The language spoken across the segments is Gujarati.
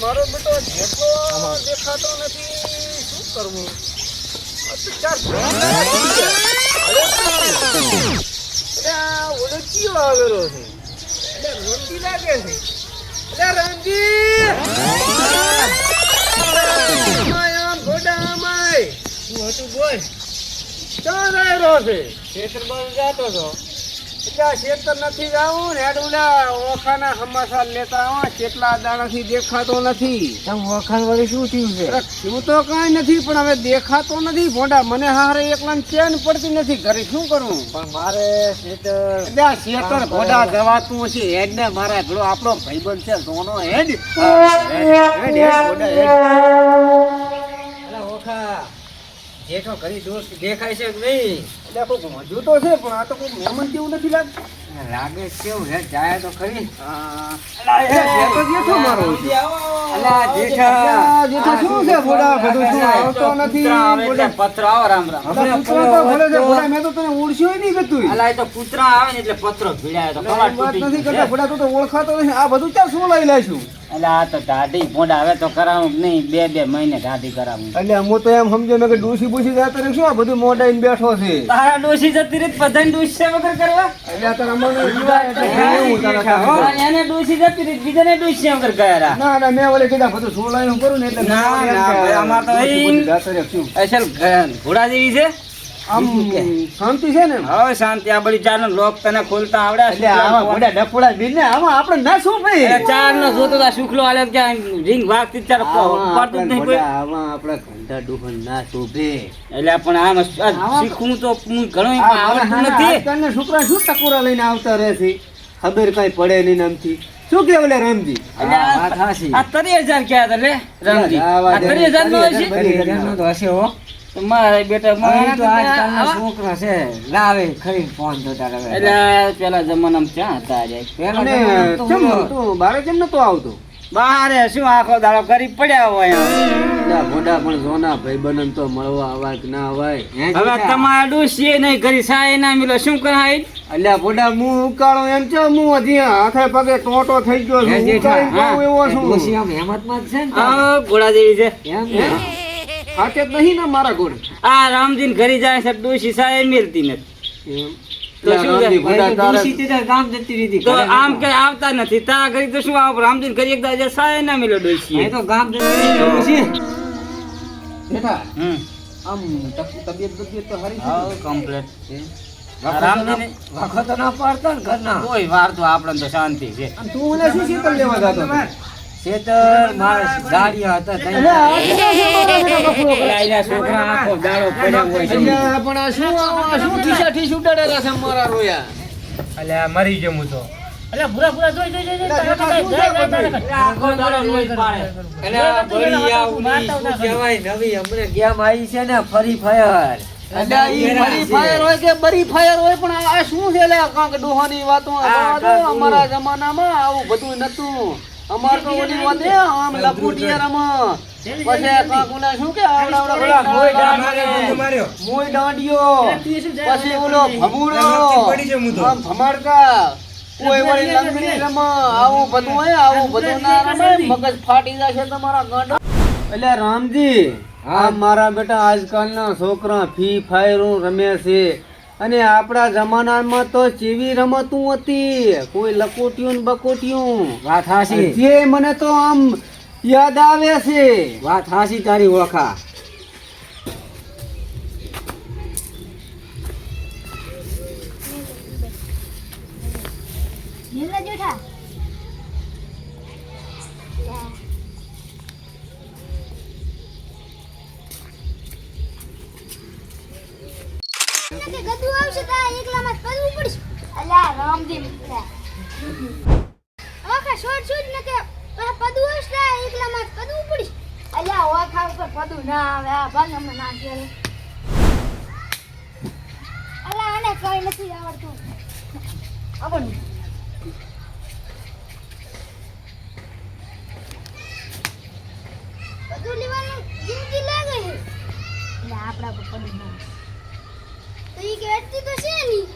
મારો બેટો જેટલો દેખાતો નથી શું કરવું ઓળખીઓ આવેલો છે? એટલે રોટી લાગે છે. એટલે રણજી ગોડામાં શું હતું બોલ? ચાલ રહ્યો છે? જાતો ખેતર નથી જાવું ને હેડ ઓલા ઓખાના સમાચાર લેતા આવા કેટલા દાણાથી દેખાતો નથી. તમ વખાણ વળી શું થયું છે? શું તો કાંઈ નથી પણ હવે દેખાતો નથી. ભોંડા મને હારે એકલાને ચેન પડતી નથી. ઘરે શું કરવું પણ મારે ખેતર ભોંડા જવાતું હશે. હેડ ને મારા પેલો આપણો ભાઈબંધ છે સોનો. હેડ. હેડ હેડ ઓખા જેઠો ઘરી દોસ્ત દેખાય છે કે નહીં? એટલે કોઈક મજુ તો છે પણ આ તો કોઈ મહેમાન જેવું નથી લાગતું. લાગે કેવું હે. જાય. તો ખરી બે બે મહિને ગાડી કરાવું. એટલે હું તો એમ સમજો કે ડૂસી બુસી જાતે શું આ બધું મોડા બેઠો છે? તારા ડોશી જતી રીત બધાને ડોશી વગર કરવા એટલે આ તારા મને? એને ડોશી જતી રીત બીજાને ડોશી વગર કર્યા ના ના મેં ઓલે કીધા બધું શું લઈને હું કરું ને એટલે ના, ના, અમાર તો ડૂસી? અસલ ઘોડા જેવી છે આમ શાંતિ છે ને હવે શાંતિ આ બધી ચાર લોક તને ખોલતા આવડે એટલે આવા ઘોડા ડફોડા બીજ ને આમાં આપણે ના શું ભાઈ? ચાર નો જોતો તા સુખલો આલે કે રીંગ વાગતી ચાર પડતું નહીં કોઈ. આમાં આપણે ઘંટા ડુહન ના શોભે. એટલે પણ આમ શીખું તો હું ઘણો આવડતું નથી. તને છોકરા શું ટકોરા લઈને આવતા રહે છે? ખબર કઈ પડે નહીં નામથી. શું કે ઓલે રામજી? આ- તરી હજાર ક્યાં હતા લે રમજી. આ તરી હજાર નો હશે તો હો. મારા બેટા મારા તો આજકાલના છોકરા છે લાવે ખરી ફોન એટલે પેલા જમાનામાં ક્યાં હતા આજે પેલા તો કેમ બોલો. તું બારે કેમ નતો આવતો? બારે શું આખો દાડો ગરીબ પડ્યા હોય ભોડા પણ જોના બનન તો મળવા અવાજ ના આવાય. હવે? તમારા નહીં કરી સાય ના મિલો શું કરાય? અલ્યા ભોડા હું ઉકાળો એમ છો હું હજી હાથે પગે ટોટો થઈ ગયો છું એવો છું. આમ હેમતમાં જ છે ને. જેવી છે. એમ હાથે નહીં ને મારા ઘોડે આ રામજીન ઘરી જાય છે ડોશી સાહેબ મિલતી નથી. તો તો તે તો આમ કઈ આવતા નથી. તારા ઘરી તો શું આવ? રામજીન ઘરી એક સાય ના મિલો ડોશી એ તો ગામ જતી રહી ડોશી. જેઠા હમ. આમ તબિયત બબિયત તો હારી છે. કમ્પ્લીટ છે વખત રામજીને વખત તો ના પાડતા ઘરના. કોઈ વાર તો આપણને તો શાંતિ છે. તું મને શું શીતળ લેવા જતો હતો? ખેતર મારે હતા આ કેવો છે મારા બેટા બકરો? પેલા એના છોકરા આખો દાડો પડ્યો હોય છે. પણ શું શું ઠીસા ઠીસ ઉડાડેલા છે મારા રોયા? અલ્યા મરી જમું તો. જોઈ જોઈ જોઈ અલ્યા, જેઠા, શું? આખો દાડો પાડે. બળિયા કહેવાય? નવી હમણે ગેમ આવી છે ને ફરી ફાયર. અલ્યા, ફાયર હોય કે બરી ફાયર હોય પણ આ આ શું છે ડોહાની વાતો આ આ અમારા જમાનામાં આવું બધું નતું. અમાર તો ઓલી વધે આમ લપુટિયા રમ પછી કાંક ઓલા શું કે આવડા આવડા મોય પેલા માર્યો મોય ડાંડિયો પછી ઓલો ભમુડો. આમ ભમાડકા કોઈ વળી લંગડી રમ આવું બધું હોય આવું બધું ના રમે મગજ ફાટી જશે તમારા ગાંડો. એટલે રામજી આ મારા બેટા આજકાલના છોકરા ફ્રી ફાયર રમે છે. અને આપણા જમાનામાં તો જેવી રમતું હતી કોઈ લકોટિયું ને બકોટિયું. વાત હાસી જે મને તો આમ યાદ આવે છે. વાત હાસી તારી ઓખા રામજી મિત્રા ઓખા છોડ છોડ ને કે પદુ તારા એકલામાં જ કરવું પડશે અલ્યા ઓખા ઉપર પદુ ના આવે, આ ભાગ અમે ના કરે અલ્યા, આને કઈ નથી આવડતું. આવડતું બધું લેવાનું જિંદગી લાગે છે. એટલે આપણા પર પડી ના તો ઈ કે અટતી તો છે નહીં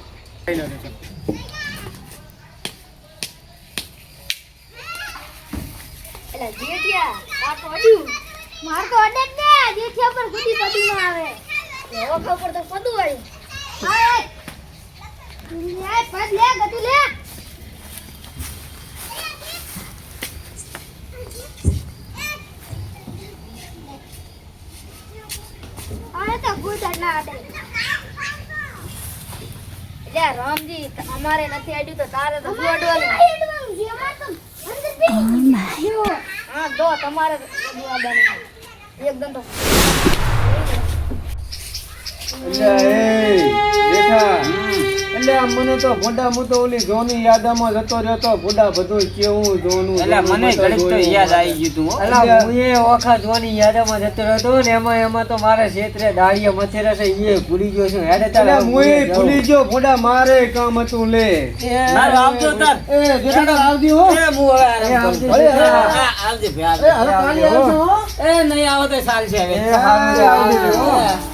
એટલે જેઠિયા આ પડ્યું માર તો અડે જ ને જેઠિયા પર ગુડી પડી ન આવે એવો ઉપર તો પદું આવ્યું હાય લે પદ લે ગતુ લે. આને તો ગુડ ના અડે રામજી અમારે નથી અડ્યું તો તારે તો અડવાનું પી હા દો તમારે એકદમ તો એટલે આ મને તો ભોડા હું તો ઓલી જોની યાદામાં જતો રહેતો ભોડા બધું કેવું જોનું એટલે મને ઘડીક તો યાદ આવી ગયું તું એટલે હું એ ઓખા જોની યાદમાં જતો રહ્યો ને એમાં એમાં તો મારે ક્ષેત્રે દાળીએ મથેરા છે એ ભૂલી ગયો છું હેડે તારે હું ભૂલી ગયો ભોડા મારે કામ હતું લે મારો આવજો તાર. એ જેઠાલાલ આવજી હો એ હું હવે આરામ કરું. ભલે, ભલે. હા, આવજે ભાઈ, એ હવે કાલે આવજો હો એ નહીં આવો તો છે હવે એ હા, આવજો. હા.